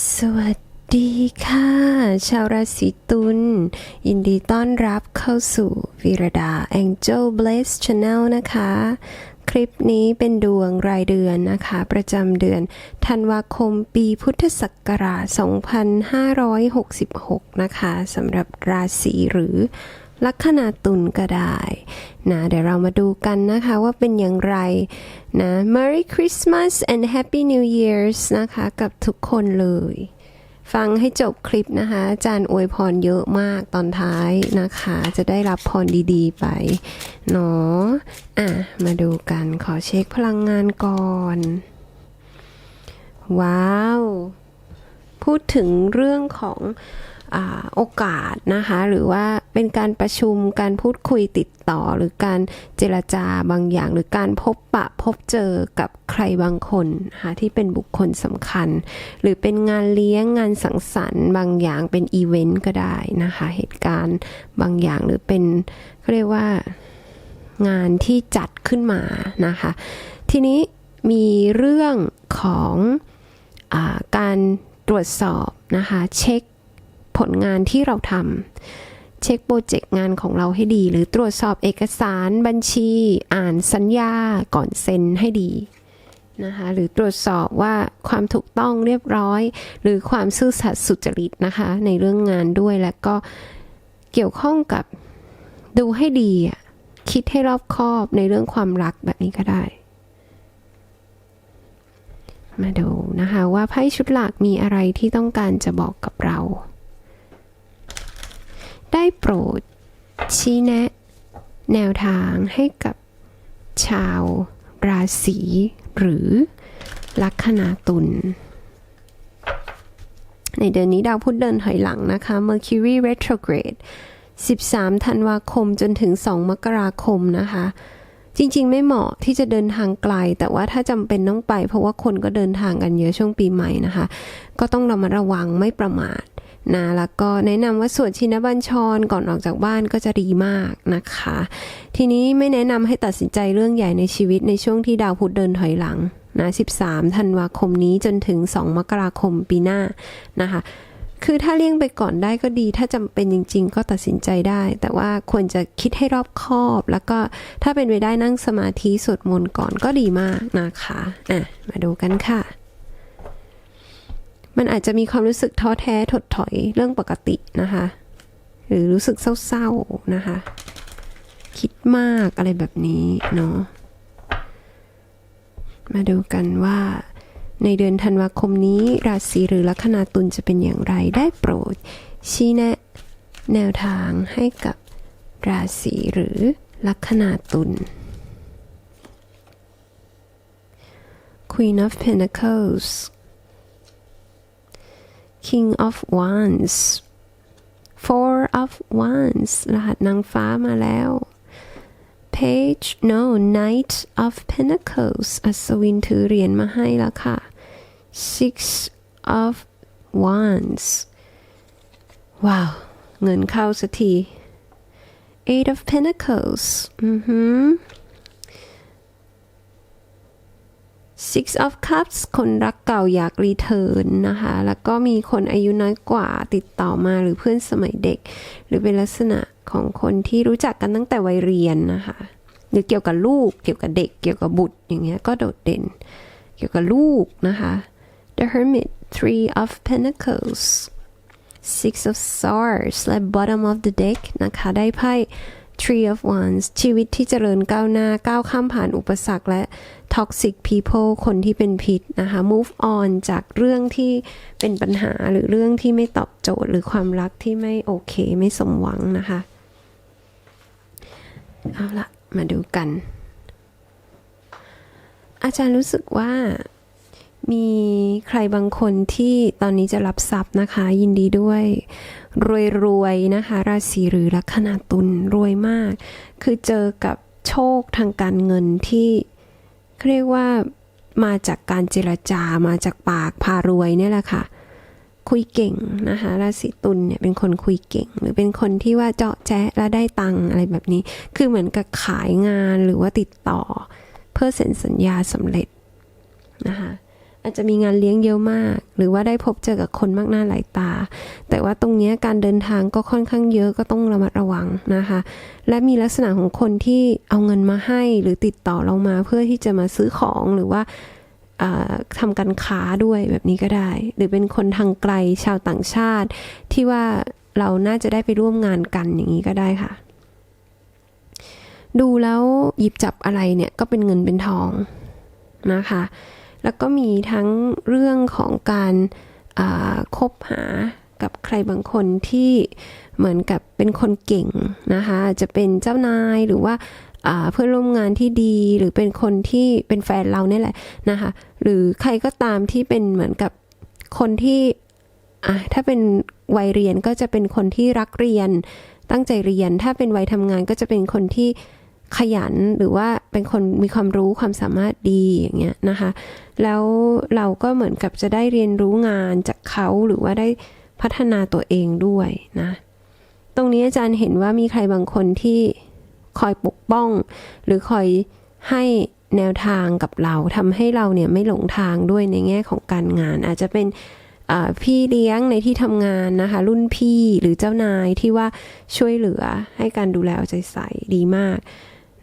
สวัสดีค่ะ ชาวราศีตุลยินดีต้อนรับเข้าสู่วีรดา Angel Bless Channel นะคะ คลิปนี้เป็นดวงรายเดือนนะคะ ประจำเดือนธันวาคมปีพุทธศักราช 2566 นะคะสำหรับราศีหรือ ลัคนาตุลก็ได้นะเดี๋ยวเรามาดูกันนะคะว่าเป็นอย่างไรนะ Merry Christmas and Happy New Year's นะคะกับทุกคนเลย ฟังให้จบคลิปนะคะ อาจารย์อวยพรเยอะมากตอนท้ายนะคะ จะได้รับพรดีๆไปเนาะอะ มาดูกันขอเช็คพลังงานก่อน ว้าว พูดถึงเรื่องของอโอกาสนะคะหรือว่าเป็นการประชุมการพูดคุยติดต่อหรือการเจรจาบางอย่าง หรือการพบปะพบเจอกับใครบางคนนะคะที่เป็นบุคคลสำคัญ หรือเป็นงานเลี้ยงงานสังสรรค์ บางอย่างเป็นอีเวนต์ก็ได้นะคะเหตุการณ์บางอย่างหรือเป็นเรียกว่างานที่จัดขึ้นมานะคะทีนี้มีเรื่องของอการ ตรวจสอบนะคะ เช็คผลงานที่เราทำเช็คโปรเจกต์งานของเราให้ดี หรือตรวจสอบเอกสารบัญชี อ่านสัญญาก่อนเซ็นให้ดีนะคะหรือตรวจสอบว่าความถูกต้องเรียบร้อย หรือความซื่อสัตย์สุจริตนะคะ ในเรื่องงานด้วยและก็เกี่ยวข้องกับดูให้ดี คิดให้รอบคอบในเรื่องความรักแบบนี้ก็ได้ มาดูนะคะว่าไพ่ชุดหลักมีอะไรที่ต้องการจะบอกกับเรา ได้โปรด ชี้แนะ แนวทางให้กับชาวราศีหรือลัคนาตุลในเดือนนี้ดาวพุธเดินถอยหลังนะคะ Mercury retrograde 13 ธันวาคมจนถึง 2 มกราคมนะคะ จริง ๆ ไม่เหมาะที่จะเดินทางไกล แต่ว่าถ้าจำเป็นต้องไป เพราะว่าคนก็เดินทางกันเยอะช่วงปีใหม่นะคะ ก็ต้องระมัดระวังไม่ประมาทนะแล้วก็แนะนำว่าสวดชินบัญชรก่อนออกจากบ้านก็จะดีมากนะคะ ทีนี้ไม่แนะนำให้ตัดสินใจเรื่องใหญ่ในชีวิตในช่วงที่ดาวพุธเดินถอยหลังนะ 13 ธันวาคมนี้จนถึง 2 มกราคมปีหน้านะคะ คือถ้าเลี่ยงไปก่อนได้ก็ดี ถ้าจำเป็นจริง ๆ ก็ตัดสินใจได้ แต่ว่าควรจะคิดให้รอบคอบ แล้วก็ถ้าเป็นไปได้นั่งสมาธิสวดมนต์ก่อนก็ดีมากนะคะอะมาดูกันค่ะ มันอาจจะมีความรู้สึกท้อแท้ถดถอยเรื่องปกตินะคะ หรือรู้สึกเศร้าๆนะคะ คิดมากอะไรแบบนี้เนาะมาดูกันว่า ในเดือนธันวาคมนี้ราศีหรือลัคนาตุลจะเป็นอย่างไรได้โปรด ชี้แนะ แนวทางให้กับราศีหรือลัคนาตุล Queen of Pentacles King of Wands Four of Wands รหัสนางฟ้ามาแล้ว Page no Knight of Pentacles อัศวินถือเหรียญมาให้แล้วค่ะ Six of Wands ว้าว เงินเข้าสักที Eight of Pentacles อือหือ Six of Cups คนรักเก่าอยากรีเทิร์นนะคะ แล้วก็มีคนอายุน้อยกว่าติดต่อมาหรือเพื่อนสมัยเด็ก หรือเป็นลักษณะของคนที่รู้จักกันตั้งแต่วัยเรียนนะคะ หรือเกี่ยวกับลูก เกี่ยวกับเด็ก เกี่ยวกับบุตรอย่างเงี้ยก็โดดเด่น เกี่ยวกับลูกนะคะ The Hermit Three of Pentacles Six of Swords และ Bottom of the Deck นะคะได้ไพ่ Three of Wands ชีวิตที่เจริญก้าวหน้าก้าวข้ามผ่านอุปสรรคและ Toxic people คนที่เป็นพิษนะคะ Move on จากเรื่องที่เป็นปัญหาหรือเรื่องที่ไม่ตอบโจทย์ หรือความรักที่ไม่โอเคไม่สมหวังนะคะ เอาละมาดูกันอาจารย์รู้สึกว่า มีใครบางคนที่ตอนนี้จะรับทรัพย์นะคะ ยินดีด้วย รวยๆนะคะ ราศีหรือลัคนาตุลรวยมาก คือเจอกับโชคทางการเงินที่เรียกว่ามาจากการเจรจามาจากปากพารวยเนี่ยแหละค่ะ คุยเก่งนะคะราศีตุลเนี่ยเป็นคนคุยเก่ง หรือเป็นคนที่ว่าเจาะแจ๊ะแล้วได้ตังอะไรแบบนี้ คือเหมือนกับขายงานหรือว่าติดต่อ เพื่อเซ็นสัญญาสำเร็จนะคะ อาจจะมีงานเลี้ยงเยอะมาก หรือว่าได้พบเจอกับคนมากหน้าหลายตา แต่ว่าตรงนี้การเดินทางก็ค่อนข้างเยอะก็ต้องระมัดระวังนะคะ และมีลักษณะของคนที่เอาเงินมาให้หรือติดต่อเรามาเพื่อที่จะมาซื้อของหรือว่าอ่าทำการค้าด้วยแบบนี้ก็ได้ หรือเป็นคนทางไกลชาวต่างชาติ ที่ว่าเราน่าจะได้ไปร่วมงานกันอย่างนี้ก็ได้ค่ะ ดูแล้วหยิบจับอะไรเนี่ยก็เป็นเงินเป็นทองนะคะ แล้วก็มีทั้งเรื่องของการาคบหากับใครบางคนที่เหมือนกับเป็นคนเก่งนะคะจะเป็นเจ้านายหรือว่าอ่าเพื่อนร่วมงานที่ดีหรือเป็นคนที่เป็นแฟนเราเนี่ยแหละนะคะหรือใครก็ตามที่เป็นเหมือนกับคนที่อะถ้าเป็นวัยเรียนก็จะเป็นคนที่รักเรียนตั้งใจเรียน ถ้าเป็นวัยทำงานก็จะเป็นคนที่ขยันหรือว่า เป็นคนมีความรู้ความสามารถดีอย่างเงี้ยนะคะ แล้วเราก็เหมือนกับจะได้เรียนรู้งานจากเขาหรือว่าได้พัฒนาตัวเองด้วยนะ ตรงนี้อาจารย์เห็นว่ามีใครบางคนที่คอยปกป้อง หรือคอยให้แนวทางกับเราทำให้เราเนี่ยไม่หลงทางด้วยในแง่ของการงาน อาจจะเป็นพี่เลี้ยงในที่ทำงานนะคะ รุ่นพี่หรือเจ้านายที่ว่าช่วยเหลือให้การดูแลเอาใจใส่ดีมาก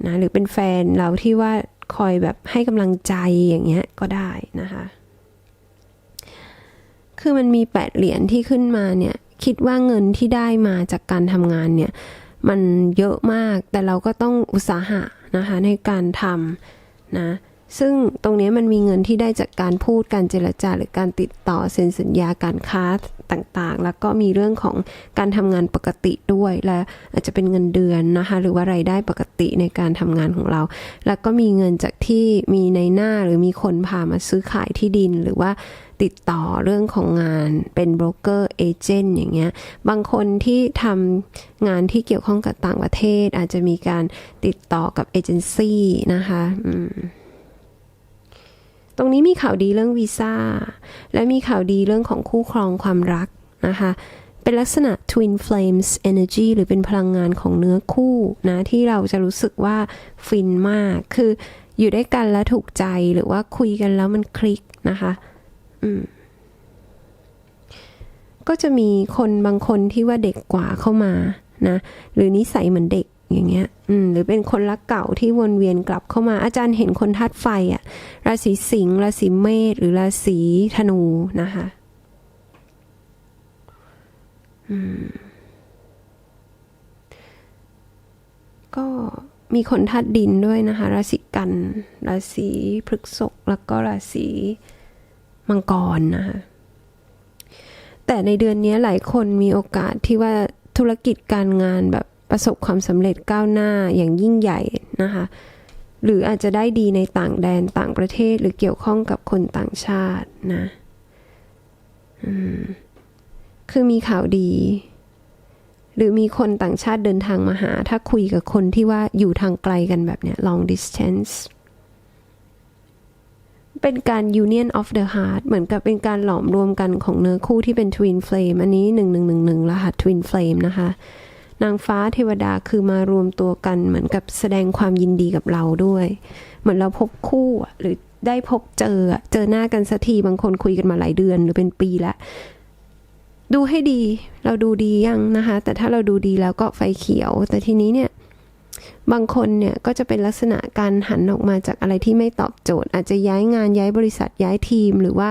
นะหรือเป็นแฟนเราที่ว่าคอยแบบให้กำลังใจอย่างเงี้ยก็ได้นะคะ คือมันมีแปดเหรียญที่ขึ้นมาเนี่ย คิดว่าเงินที่ได้มาจากการทำงานเนี่ย มันเยอะมากแต่เราก็ต้องอุตสาหะนะคะในการทำนะซึ่งตรงนี้มันมีเงินที่ได้จากการพูดการเจรจาหรือการติดต่อเซ็นสัญญาการค้า ต่างๆ แล้วก็มีเรื่องของการทำงานปกติด้วย และอาจจะเป็นเงินเดือนนะคะ หรือว่ารายได้ปกติในการทำงานของเรา แล้วก็มีเงินจากที่มีในหน้าหรือมีคนพามาซื้อขายที่ดินหรือว่าติดต่อเรื่องของงานเป็นโบรกเกอร์เอเจนต์อย่างเงี้ย บางคนที่ทำงานที่เกี่ยวข้องกับต่างประเทศ อาจจะมีการติดต่อกับเอเจนซี่นะคะ อืม ตรงนี้มีข่าวดีเรื่องวีซ่า และมีข่าวดีเรื่องของคู่ครองความรักนะคะ เป็นลักษณะ twin flames energy หรือเป็นพลังงานของเนื้อคู่นะที่เราจะรู้สึกว่าฟินมาก คืออยู่ด้วยกันแล้วถูกใจหรือว่าคุยกันแล้วมันคลิกนะคะอืมก็จะมีคนบางคนที่ว่าเด็กกว่าเข้ามานะ หรือนิสัยเหมือนเด็ก อย่างเงี้ย อืม หรือเป็นคนรักเก่าที่วนเวียนกลับเข้ามา อาจารย์เห็นคนธาตุไฟอะราศีสิงห์ ราศีเมษ หรือราศีธนูนะคะ อืม ก็มีคนธาตุดินด้วยนะคะ ราศีกัน ราศีพฤษภ แล้วก็ราศีมังกรนะคะ แต่ในเดือนนี้หลายคนมีโอกาสที่ว่าธุรกิจการงานแบบ ประสบความสำเร็จก้าวหน้าอย่างยิ่งใหญ่นะคะ หรืออาจจะได้ดีในต่างแดนต่างประเทศหรือเกี่ยวข้องกับคนต่างชาตินะคือมีข่าวดี หรือมีคนต่างชาติเดินทางมาหา ถ้าคุยกับคนที่ว่าอยู่ทางไกลกันแบบเนี้ย long distance เป็นการ union of the heart เหมือนกับเป็นการหลอมรวมกันของเนื้อคู่ที่เป็น twin flame อันนี้ 1111รหัส twin flame นะคะ นางฟ้าเทวดาคือมารวมตัวกันเหมือนกับแสดงความยินดีกับเราด้วย เหมือนเราพบคู่หรือได้พบเจอเจอหน้ากันสักทีบางคนคุยกันมาหลายเดือนหรือเป็นปีล้วดูให้ดีเราดูดียังนะคะ แต่ถ้าเราดูดีแล้วก็ไฟเขียว แต่ทีนี้เนี่ยบางคนเนี่ยก็จะเป็นลักษณะการหันออกมาจากอะไรที่ไม่ตอบโจทย์ อาจจะย้ายงานย้ายบริษัทย้ายทีมหรือว่า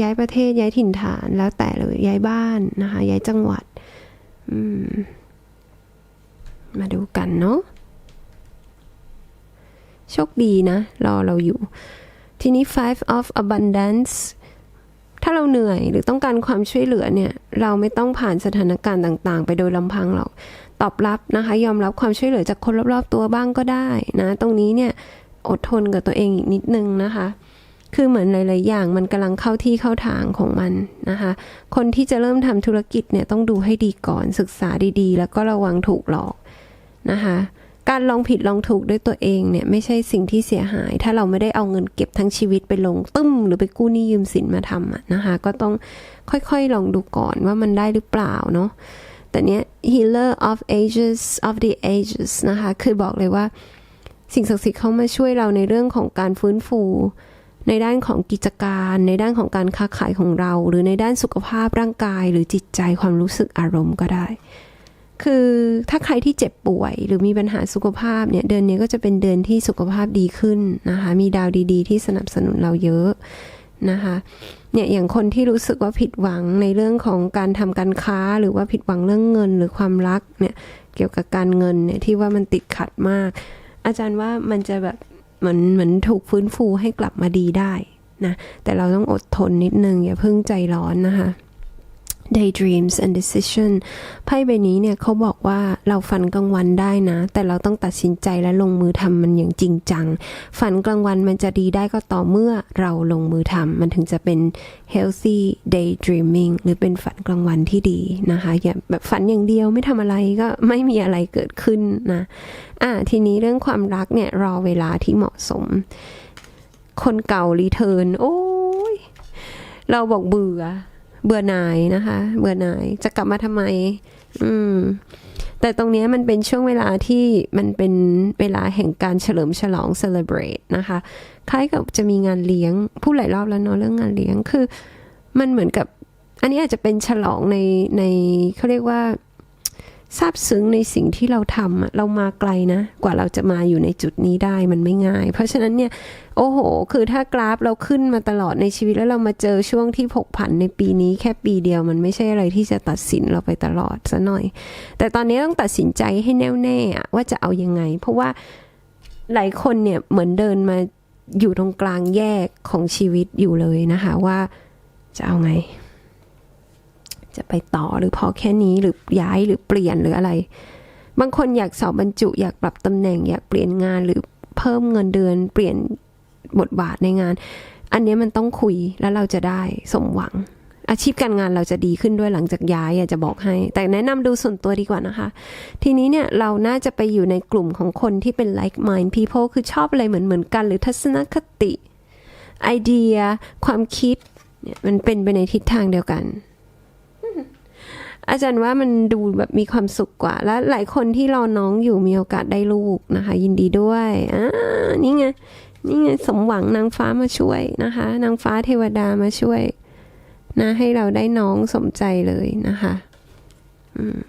ย้ายประเทศย้ายถิ่นฐานแล้วแต่เลยย้ายบ้านนะคะ ย้ายจังหวัด อืม มาดูกันเนาะโชคดีนะ รอเราอยู่ ทีนี้ five of abundance ถ้าเราเหนื่อยหรือต้องการความช่วยเหลือเนี่ย เราไม่ต้องผ่านสถานการณ์ต่างๆ ไปโดยลำพังหรอก ตอบรับนะคะ ยอมรับความช่วยเหลือจากคนรอบๆตัวบ้างก็ได้นะ ตรงนี้เนี่ยอดทนกับตัวเองอีกนิดนึงนะคะ คือเหมือนหลาย ๆ อย่างมันกำลังเข้าที่เข้าทางของมันนะคะ คนที่จะเริ่มทำธุรกิจเนี่ยต้องดูให้ดีก่อนศึกษาดีๆ แล้วก็ระวังถูกหลอก นะคะ การลองผิดลองถูกด้วยตัวเองเนี่ยไม่ใช่สิ่งที่เสียหาย ถ้าเราไม่ได้เอาเงินเก็บทั้งชีวิตไปลงตึ้ม หรือไปกู้หนี้ยืมสินมาทำนะคะ ก็ต้องค่อยๆลองดูก่อนว่ามันได้หรือเปล่าเนาะแต่เนี้ย healer of ages of the ages นะคะ คือบอกเลยว่าสิ่งศักดิ์สิทธิ์เขามาช่วยเราในเรื่องของการฟื้นฟู ในด้านของกิจการ ในด้านของการค้าขายของเรา หรือในด้านสุขภาพร่างกาย หรือจิตใจความรู้สึกอารมณ์ก็ได้ คือถ้าใครที่เจ็บป่วย หรือมีปัญหาสุขภาพเนี่ยเดือนนี้ก็จะเป็นเดือนที่สุขภาพดีขึ้นนะคะมีดาวดี ๆ ที่สนับสนุนเราเยอะนะคะเนี่ยอย่างคนที่รู้สึกว่าผิดหวังในเรื่องของการทำการค้าหรือว่าผิดหวังเรื่องเงินหรือความรักเนี่ยเกี่ยวกับการเงินเนี่ยที่ว่ามันติดขัดมาก อาจารย์ว่ามันจะแบบเหมือนเหมือนถูกฟื้นฟูให้กลับมาดีได้นะแต่เราต้องอดทนนิดนึงอย่าเพิ่งใจร้อนนะคะ daydreams and decision ไพ่ใบนี้เนี่ยเขาบอกว่าเราฝันกลางวันได้นะ แต่เราต้องตัดสินใจและลงมือทำมันอย่างจริงจัง ฝันกลางวันมันจะดีได้ก็ต่อเมื่อเราลงมือทำมันถึงจะเป็น healthy daydreaming หรือเป็นฝันกลางวันที่ดีนะคะอย่าแบบฝันอย่างเดียวไม่ทำอะไรก็ไม่มีอะไรเกิดขึ้นนะอ่าทีนี้เรื่องความรักเนี่ยรอเวลาที่เหมาะสม คนเก่ารีเทิร์นโอ้ยเราบอกเบื่อ เบื่อหน่ายนะคะ เบื่อหน่ายจะกลับมาทำไม อืม แต่ตรงนี้มันเป็นช่วงเวลาที่มันเป็นเวลาแห่งการเฉลิมฉลอง celebrate นะคะ คล้ายกับจะมีงานเลี้ยงผู้หลายรอบแล้วเนาะเรื่องงานเลี้ยงคือ มันเหมือนกับ อันนี้อาจจะเป็นฉลองในในเขาเรียกว่า ซาบซึ้งในสิ่งที่เราทำเรามาไกลนะ กว่าเราจะมาอยู่ในจุดนี้ได้มันไม่ง่าย เพราะฉะนั้นเนี่ย โอ้โห คือถ้ากราฟเราขึ้นมาตลอดในชีวิตแล้วเรามาเจอช่วงที่ผกผันในปีนี้แค่ปีเดียวมันไม่ใช่อะไรที่จะตัดสินเราไปตลอดซะหน่อย แต่ตอนนี้ต้องตัดสินใจให้แน่วแน่อะว่าจะเอายังไง เพราะว่าหลายคนเนี่ยเหมือนเดินมาอยู่ตรงกลางแยกของชีวิตอยู่เลยนะคะว่าจะเอาไง จะไปต่อหรือพอแค่นี้หรือย้ายหรือเปลี่ยนหรืออะไร บางคนอยากสอบบรรจุอยากปรับตำแหน่ง อยากเปลี่ยนงานหรือเพิ่มเงินเดือน เปลี่ยนบทบาทในงาน อันนี้มันต้องคุยแล้วเราจะได้สมหวัง อาชีพการงานเราจะดีขึ้นด้วยหลังจากย้ายอยากจะบอกให้ แต่แนะนำดูส่วนตัวดีกว่านะคะ ทีนี้เนี่ยเราน่าจะไปอยู่ในกลุ่มของคนที่เป็น like mind people คือชอบอะไรเหมือนเหมือนกัน หรือทัศนคติไอเดีย ความคิดเนี่ยมันเป็นไปในทิศทางเดียวกัน อาจารย์ว่ามันดูแบบมีความสุขกว่า และหลายคนที่รอน้องอยู่มีโอกาสได้ลูกนะคะ ยินดีด้วยอ่านี่ไงนี่ไงสมหวังนางฟ้ามาช่วยนะคะ นางฟ้าเทวดามาช่วย นะให้เราได้น้องสมใจเลยนะคะอืม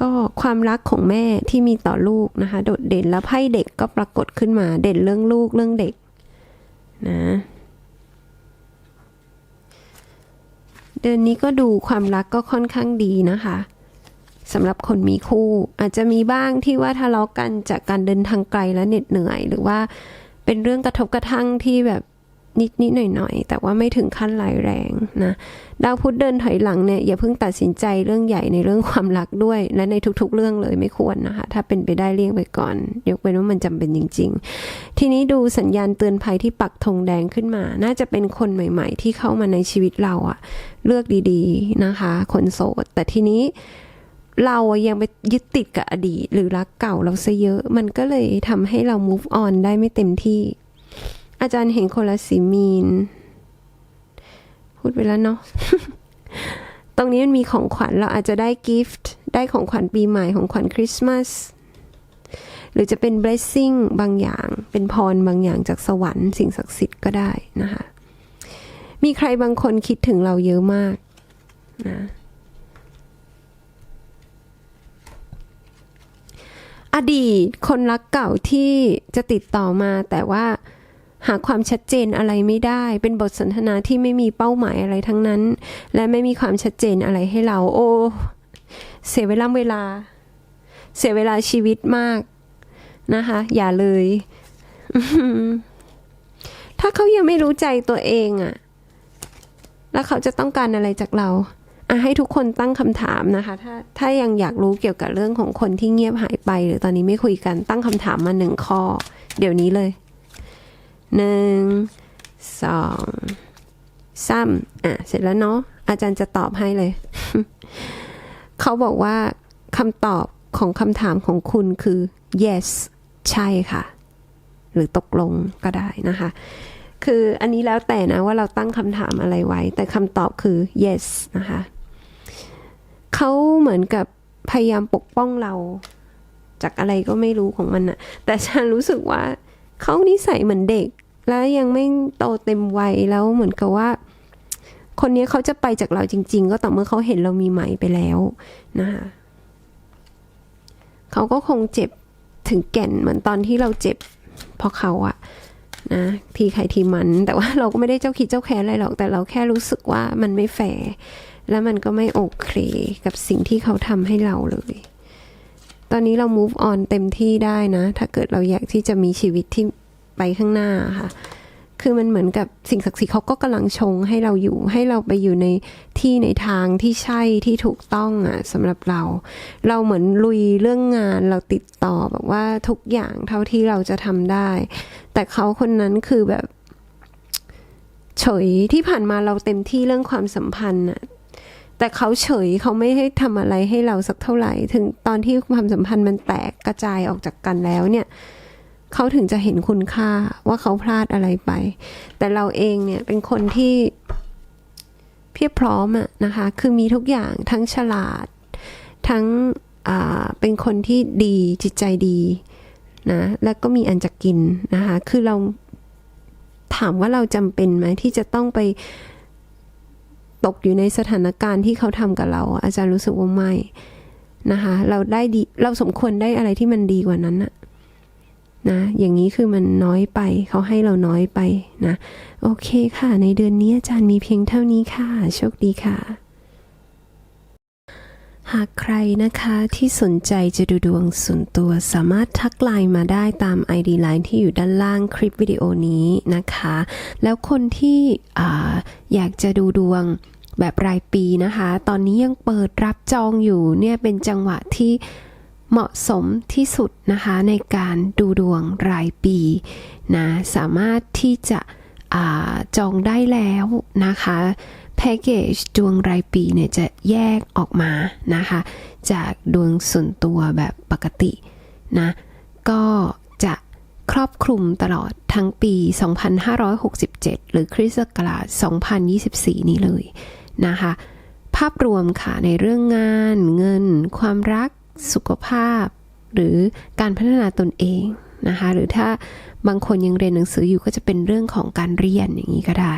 ก็ความรักของแม่ที่มีต่อลูกนะคะ โดดเด่นแล้วไพ่เด็กก็ปรากฏขึ้นมาเด่นเรื่องลูกเรื่องเด็ก นะ เดือนนี้ก็ดูความรักก็ค่อนข้างดีนะคะสำหรับคนมีคู่ อาจจะมีบ้างที่ว่าทะเลาะกันจากการเดินทางไกลและเหน็ดเหนื่อย หรือว่าเป็นเรื่องกระทบกระทั่งที่แบบ นิดนิดหน่อยหน่อยๆแต่ว่าไม่ถึงขั้นร้ายแรงนะดาวพุธเดินถอยหลังเนี่ยอย่าเพิ่งตัดสินใจเรื่องใหญ่ในเรื่องความรักด้วย และในทุกๆ เรื่องเลยไม่ควรนะคะ ถ้าเป็นไปได้เลี่ยงไปก่อน ยกเว้นว่ามันจำเป็นจริง ๆ ทีนี้ดูสัญญาณเตือนภัยที่ปักธงแดงขึ้นมา น่าจะเป็นคนใหม่ ๆ ที่เข้ามาในชีวิตเราอะเลือกดีๆนะคะ คนโสด แต่ทีนี้เราอะยังไปยึดติดกับอดีต หรือรักเก่าเราซะเยอะ มันก็เลยทำให้เรา move on ได้ไม่เต็มที่ อาจารย์เห็นคนละสีมีน พูดไปแล้วเนาะ ตรงนี้มันมีของขวัญเราอาจจะได้กิฟต์ได้ของขวัญปีใหม่ของขวัญคริสต์มาสหรือจะเป็น blessing บางอย่าง เป็นพรบางอย่างจากสวรรค์สิ่งศักดิ์สิทธิ์ก็ได้นะคะ มีใครบางคนคิดถึงเราเยอะมากนะอดีตคนรักเก่าที่จะติดต่อมาแต่ว่า หาความชัดเจนอะไรไม่ได้ เป็นบทสนทนาที่ไม่มีเป้าหมายอะไรทั้งนั้น และไม่มีความชัดเจนอะไรให้เรา โอ้ เสียเวลาเวลา เสียเวลาชีวิตมากนะคะ อย่าเลย ถ้าเขายังไม่รู้ใจตัวเองอะแล้วเขาจะต้องการอะไรจากเราอะให้ทุกคนตั้งคำถามนะคะ ถ้าถ้ายังอยากรู้เกี่ยวกับเรื่องของคนที่เงียบหายไป หรือตอนนี้ไม่คุยกันตั้งคำถามมาหนึ่งข้อ เดี๋ยวนี้เลย หนึ่งสองสามอะ เสร็จแล้วเนาะอาจารย์จะตอบให้เลย เขาบอกว่าคำตอบของคำถามของคุณคือ yes ใช่ค่ะ หรือตกลงก็ได้นะคะ คืออันนี้แล้วแต่นะว่าเราตั้งคำถามอะไรไว้ แต่คำตอบคือ yes นะคะเขาเหมือนกับพยายามปกป้องเรา จากอะไรก็ไม่รู้ของมันอะแต่ฉันรู้สึกว่า เขานิสัยเหมือนเด็ก แล้วยังไม่โตเต็มวัยแล้วเหมือนกับว่า คนนี้เขาจะไปจากเราจริง ๆ ก็ต่อเมื่อเขาเห็นเรามีไหมไปแล้วนะคะเขาก็คงเจ็บถึงแก่นเหมือนตอนที่เราเจ็บเพราะเขาอะนะทีใครทีมันแต่ว่าเราก็ไม่ได้เจ้าคิดเจ้าแค้นอะไรหรอก แต่เราแค่รู้สึกว่ามันไม่แฟร์และมันก็ไม่โอเคกับสิ่งที่เขาทำให้เราเลย ตอนนี้เรา move on เต็มที่ได้นะ ถ้าเกิดเราอยากที่จะมีชีวิตที่ไปข้างหน้าค่ะ คือมันเหมือนกับสิ่งศักดิ์สิทธิ์เขาก็กำลังชงให้เราอยู่ ให้เราไปอยู่ในที่ในทางที่ใช่ที่ถูกต้องอะสำหรับเรา เราเหมือนลุยเรื่องงานเราติดต่อแบบว่าทุกอย่างเท่าที่เราจะทำได้ แต่เขาคนนั้นคือแบบเฉยที่ผ่านมาเราเต็มที่เรื่องความสัมพันธ์น่ะ แต่เขาเฉยเขาไม่ให้ทำอะไรให้เราสักเท่าไหร่ ถึงตอนที่ความสัมพันธ์มันแตกกระจายออกจากกันแล้วเนี่ย เขาถึงจะเห็นคุณค่าว่าเขาพลาดอะไรไป แต่เราเองเนี่ยเป็นคนที่เพียบพร้อมอะนะคะ คือมีทุกอย่างทั้งฉลาด ทั้งเป็นคนที่ดีจิตใจดีนะแล้วก็มีอันจะกินนะคะ คือเราถามว่าเราจำเป็นไหมที่จะต้องไป ตกอยู่ในสถานการณ์ที่เขาทำกับเรา อาจารย์รู้สึกว่าไม่นะคะ เราได้ดีเราสมควรได้อะไรที่มันดีกว่านั้นนะนะอย่างนี้คือมันน้อยไป เขาให้เราน้อยไปนะ โอเคค่ะ ในเดือนนี้อาจารย์มีเพียงเท่านี้ค่ะ โชคดีค่ะ หากใครนะคะที่สนใจจะดูดวงส่วนตัวสามารถทักไลน์มาได้ตาม ID Line ที่อยู่ด้านล่างคลิปวิดีโอนี้นะคะ แล้วคนที่อาอยากจะดูดวงแบบรายปีนะคะ ตอนนี้ยังเปิดรับจองอยู่เนี่ยเป็นจังหวะที่เหมาะสมที่สุดนะคะในการดูดวงรายปีนะสามารถที่จะจองได้แล้วนะคะ แพ็กเกจดวงรายปีเนี่ยจะแยกออกมานะคะ จากดวงส่วนตัวแบบปกตินะก็จะครอบคลุมตลอดทั้งปี 2567 หรือคริสต์ศักราช 2024 นี้เลยนะคะ ภาพรวมค่ะในเรื่องงานเงิน ความรักสุขภาพ หรือการพัฒนาตนเองนะคะ หรือถ้าบางคนยังเรียนหนังสืออยู่ก็จะเป็นเรื่องของการเรียนอย่างนี้ก็ได้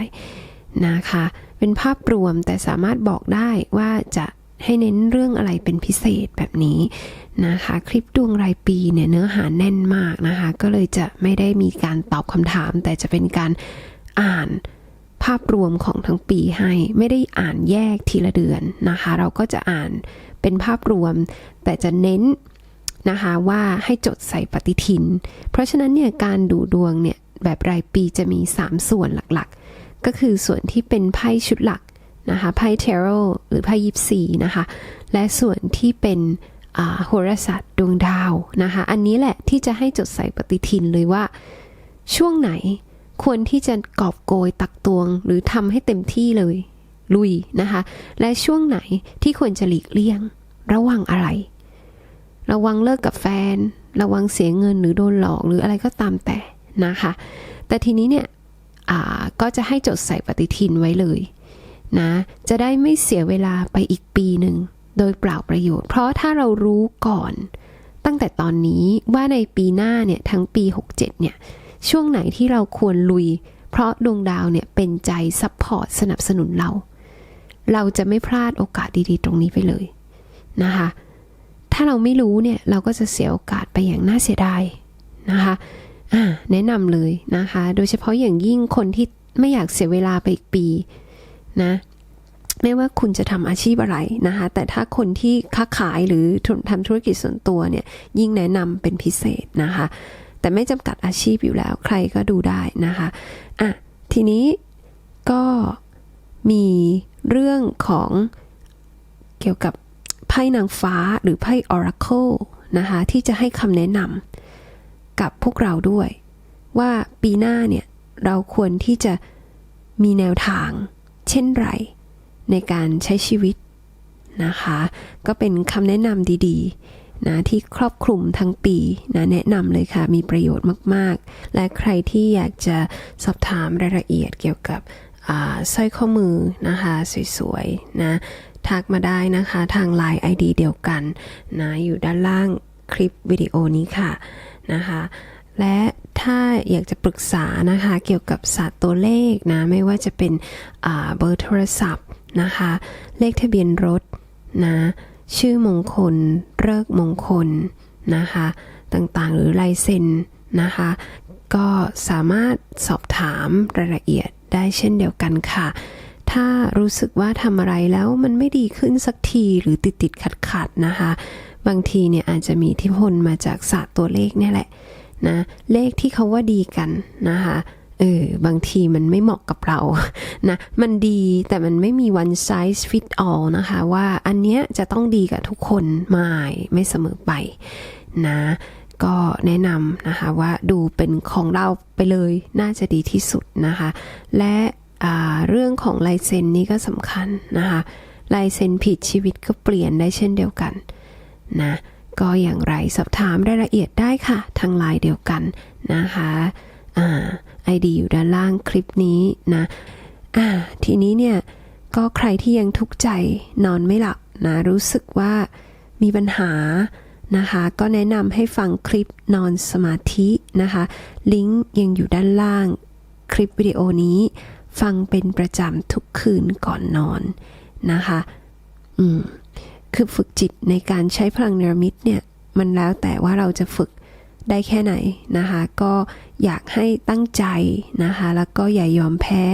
นะคะ เป็นภาพรวมแต่สามารถบอกได้ว่าจะให้เน้นเรื่องอะไรเป็นพิเศษแบบนี้นะคะ คลิปดวงรายปีเนี่ยเนื้อหาแน่นมากนะคะ ก็เลยจะไม่ได้มีการตอบคำถาม แต่จะเป็นการอ่านภาพรวมของทั้งปีให้ ไม่ได้อ่านแยกทีละเดือนนะคะ เราก็จะอ่านเป็นภาพรวม แต่จะเน้นนะคะว่าให้จดใส่ปฏิทิน เพราะฉะนั้นเนี่ยการดูดวงเนี่ยแบบรายปีจะมี 3 ส่วนหลัก ก็คือส่วนที่เป็นไพ่ชุดหลักนะคะไพ่เทโรหรือไพ่ยิปซีนะคะและส่วนที่เป็นโหราศาสตร์ดวงดาวนะคะอันนี้แหละที่จะให้จดใส่ปฏิทินเลยว่า ช่วงไหนควรที่จะกอบโกยตักตวง หรือทำให้เต็มที่เลยลุยนะคะและช่วงไหนที่ควรจะหลีกเลี่ยง ระวังอะไร ระวังเลิกกับแฟน ระวังเสียเงินหรือโดนหลอกหรืออะไรก็ตามแต่นะคะแต่ทีนี้เนี่ย ก็จะให้จดใส่ปฏิทินไว้เลยนะ จะได้ไม่เสียเวลาไปอีกปีหนึ่งโดยเปล่าประโยชน์ เพราะถ้าเรารู้ก่อน ตั้งแต่ตอนนี้ว่าในปีหน้าเนี่ยทั้งปี 67 เนี่ย ช่วงไหนที่เราควรลุย เพราะดวงดาวเนี่ยเป็นใจซัพพอร์ตสนับสนุนเรา เราจะไม่พลาดโอกาสดีๆ ตรงนี้ไปเลยนะคะ ถ้าเราไม่รู้เนี่ยเราก็จะเสียโอกาสไปอย่างน่าเสียดายนะคะ แนะนำเลยนะคะ โดยเฉพาะอย่างยิ่งคนที่ไม่อยากเสียเวลาไปอีกปีนะไม่ว่าคุณจะทำอาชีพอะไรนะคะ แต่ถ้าคนที่ค้าขายหรือทำธุรกิจส่วนตัวเนี่ย ยิ่งแนะนำเป็นพิเศษนะคะ แต่ไม่จำกัดอาชีพอยู่แล้ว ใครก็ดูได้นะคะ อะ ทีนี้ก็มีเรื่องของเกี่ยวกับไพ่นางฟ้าหรือไพ่ Oracle นะคะ ที่จะให้คำแนะนำ กับพวกเราด้วย ว่าปีหน้าเนี่ยเราควรที่จะมีแนวทาง เช่นไร ในการใช้ชีวิตนะคะ ก็เป็นคำแนะนำดีๆนะที่ครอบคลุมทั้งปีนะแนะนำเลยค่ะ มีประโยชน์มากๆ และใครที่อยากจะสอบถามรายละเอียดเกี่ยวกับสร้อยข้อมือนะคะสวยๆนะทักมาได้นะคะทาง Line ID เดียวกันนะอยู่ด้านล่าง คลิปวิดีโอนี้ค่ะนะคะและถ้าอยากจะปรึกษานะคะเกี่ยวกับศาสตร์ตัวเลขนะไม่ว่าจะเป็นเบอร์โทรศัพท์นะคะเลขทะเบียนรถนะชื่อมงคลเลิกมงคลนะคะต่างๆ หรือลายเซ็นนะคะก็สามารถสอบถามรายละเอียดได้เช่นเดียวกันค่ะ ถ้ารู้สึกว่าทำอะไรแล้วมันไม่ดีขึ้นสักทีหรือติดติดขัดขัดนะคะ บางทีเนี่ยอาจจะมีอิทธิพลมาจากศาสตร์ตัวเลขเนี่ยแหละนะเลขที่เขาว่าดีกันนะคะเออบางทีมันไม่เหมาะกับเรานะมันดีแต่มันไม่มี one size fit all นะคะ ว่าอันเนี้ยจะต้องดีกับทุกคนไม่ไม่เสมอไปนะก็แนะนำนะคะว่าดูเป็นของเราไปเลยน่าจะดีที่สุดนะคะ และ เรื่องของลายเซ็นนี้ก็สำคัญนะคะลายเซ็นผิดชีวิตก็เปลี่ยนได้เช่นเดียวกันนะก็อย่างไรสอบถามรายละเอียดได้ค่ะ ทางไลน์เดียวกันนะคะอ่าไอดีอยู่ด้านล่างคลิปนี้นะอ่าทีนี้เนี่ยก็ใครที่ยังทุกข์ใจนอนไม่หลับนะรู้สึกว่ามีปัญหานะคะก็แนะนำให้ฟังคลิปนอนสมาธินะคะ ลิงก์ยังอยู่ด้านล่างคลิปวิดีโอนี้ ฟังเป็นประจำทุกคืนก่อนนอนนะคะ อืม คือฝึกจิตในการใช้พลังเนรมิตเนี่ย มันแล้วแต่ว่าเราจะฝึกได้แค่ไหนนะคะ ก็อยากให้ตั้งใจนะคะ แล้วก็อย่ายอมแพ้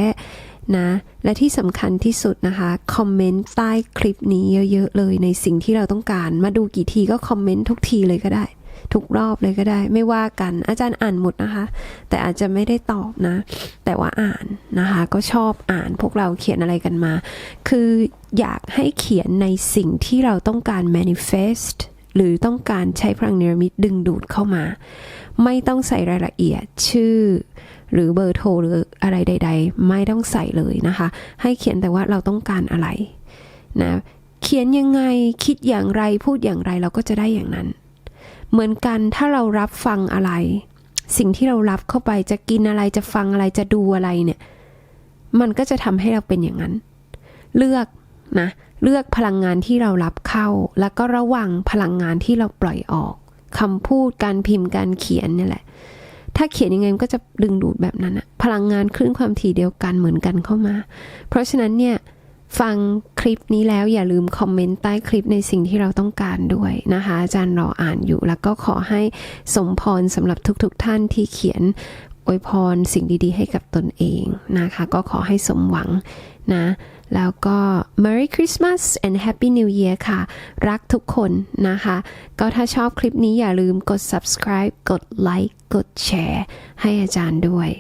นะ และที่สำคัญที่สุดนะคะ คอมเมนต์ใต้คลิปนี้เยอะๆเลยในสิ่งที่เราต้องการ มาดูกี่ทีก็คอมเมนต์ทุกทีเลยก็ได้ ทุกรอบเลยก็ได้ ไม่ว่ากัน อาจารย์อ่านหมดนะคะ แต่อาจจะไม่ได้ตอบนะ แต่ว่าอ่านนะคะ ก็ชอบอ่านพวกเราเขียนอะไรกันมา คืออยากให้เขียนในสิ่งที่เราต้องการ manifest หรือต้องการใช้พลังเนรมิตดึงดูดเข้ามา ไม่ต้องใส่รายละเอียดชื่อ หรือเบอร์โทรหรืออะไรใด ๆ ไม่ต้องใส่เลยนะคะ ให้เขียนแต่ว่าเราต้องการอะไรนะเขียนยังไงคิดอย่างไรพูดอย่างไรเราก็จะได้อย่างนั้น เหมือนกันถ้าเรารับฟังอะไร สิ่งที่เรารับเข้าไปจะกินอะไรจะฟังอะไรจะดูอะไรเนี่ย มันก็จะทำให้เราเป็นอย่างนั้น เลือกนะเลือกพลังงานที่เรารับเข้า แล้วก็ระวังพลังงานที่เราปล่อยออกคำพูดการพิมพ์การเขียนเนี่ยแหละ ถ้าเขียนยังไงมันก็จะดึงดูดแบบนั้นอะพลังงานคลื่นความถี่เดียวกันเหมือนกันเข้ามา เพราะฉะนั้นเนี่ย ฟังคลิปนี้แล้วอย่าลืมคอมเมนต์ใต้คลิปในสิ่งที่เราต้องการด้วยนะคะ อาจารย์รออ่านอยู่ แล้วก็ขอให้สมพรสำหรับทุกๆทท่านที่เขียนอวยพรสิ่งดีๆ ให้กับตนเองนะคะ ก็ขอให้สมหวังนะ แล้วก็ Merry Christmas and Happy New Year ค่ะ รักทุกคนนะคะ ก็ถ้าชอบคลิปนี้อย่าลืมกด subscribe กดไลค์กดแชร์ให้อาจารย์ด้วย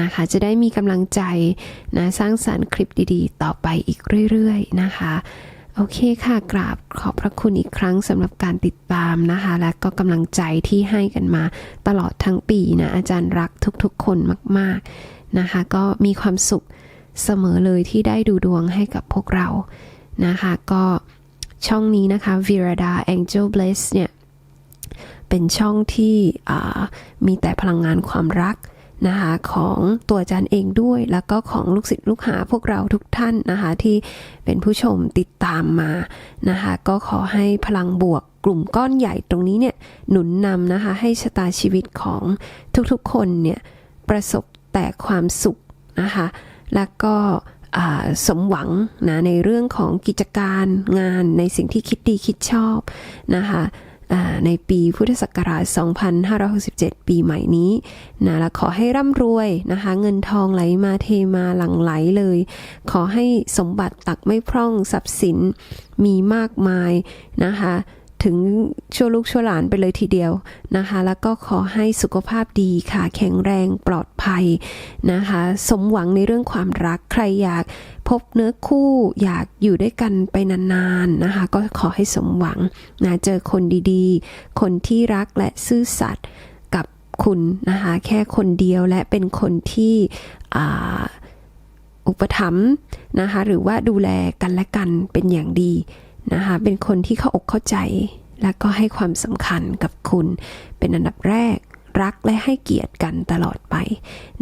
นะคะ จะได้มีกำลังใจนะสร้างสรรค์คลิปดีๆ ต่อไปอีกเรื่อยๆนะคะโอเคค่ะ กราบขอบพระคุณอีกครั้งสำหรับการติดตามนะคะ และก็กำลังใจที่ให้กันมาตลอดทั้งปีนะ อาจารย์รักทุกๆคนมากๆนะคะ ก็มีความสุขเสมอเลยที่ได้ดูดวงให้กับพวกเรานะคะ ก็ช่องนี้นะคะ Virada Angel Bliss เนี่ย เป็นช่องที่มีแต่พลังงานความรัก นะคะของตัวอาจารย์เองด้วย แล้วก็ของลูกศิษย์ลูกหาพวกเราทุกท่านนะคะที่เป็นผู้ชมติดตามมานะคะก็ขอให้พลังบวกกลุ่มก้อนใหญ่ตรงนี้เนี่ยหนุนนำนะคะให้ชะตาชีวิตของทุกๆคนเนี่ยประสบแต่ความสุขนะคะแล้วก็สมหวังนะในเรื่องของกิจการงานในสิ่งที่คิดดีคิดชอบนะคะ ในปีพุทธศักราช 2567 ปีใหม่นี้นะและขอให้ร่ำรวยนะคะ เงินทองไหลมาเทมาหลั่งไหลเลย ขอให้สมบัติตักไม่พร่องทรัพย์สินมีมากมายนะคะ ถึงชั่วลูกชั่วหลานไปเลยทีเดียวนะคะ แล้วก็ขอให้สุขภาพดีค่ะ แข็งแรงปลอดภัยนะคะ สมหวังในเรื่องความรักใครอยากพบเนื้อคู่อยากอยู่ด้วยกันไปนานๆนะคะ ก็ขอให้สมหวังนะเจอคนดีๆ คนที่รักและซื่อสัตย์กับคุณนะคะ แค่คนเดียวและเป็นคนที่อุปถัมภ์นะคะ หรือว่าดูแลกันและกันเป็นอย่างดี นะคะเป็นคนที่เข้าอกเข้าใจ และก็ให้ความสำคัญกับคุณ เป็นอันดับแรกรักและให้เกียรติกันตลอดไป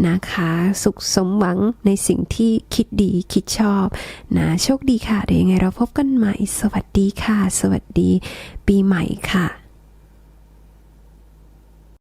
นะคะ สุขสมหวังในสิ่งที่คิดดีคิดชอบนะโชคดีค่ะ เดี๋ยวยังไงเราพบกันใหม่ สวัสดีค่ะ สวัสดี ปีใหม่ค่ะ